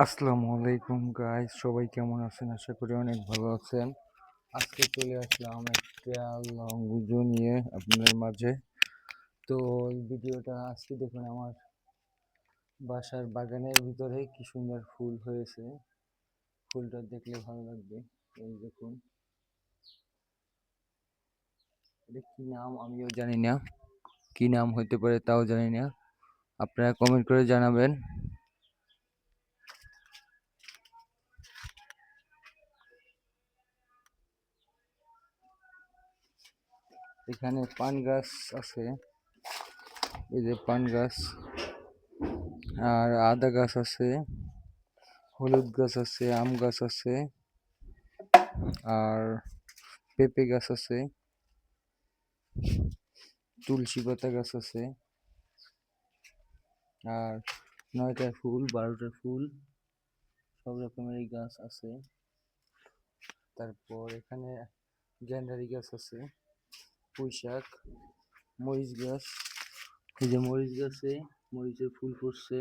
আসসালামু আলাইকুম গাইস সবাই কেমন আছেন? আশা করি অনেক ভালো আছেন। আজকে চলে আসলাম একটা লং ভিডিও নিয়ে আপনাদের মাঝে। তো এই ভিডিওটা আজকে দেখুন আমার বাসার বাগানের ভিতরে কি সুন্দর ফুল হয়েছে। ফুলটা দেখলে ভালো লাগবে। এই দেখুন। এটা কি নাম আমিও জানি না। কি নাম হতে পারে তাও জানি না। আপনারা কমেন্ট করে জানাবেন। এখানে পান গাছ আছে। এই যে পান গাছ। আর আদা গাছ আছে। হলুদ গাছ আছে, আম গাছ আছে। আর পেঁপে গাছ আছে। তুলসী পাতা গাছ আছে। আর নয়টা ফুল, বারোটা ফুল, সব রকমেরই গাছ আছে। তারপর এখানে গ্যান্ডারি গাছ আছে। পুঁই শাক মরিচ গাছ এই যে মরিচ গাছে মরিচের ফুল ফুটছে।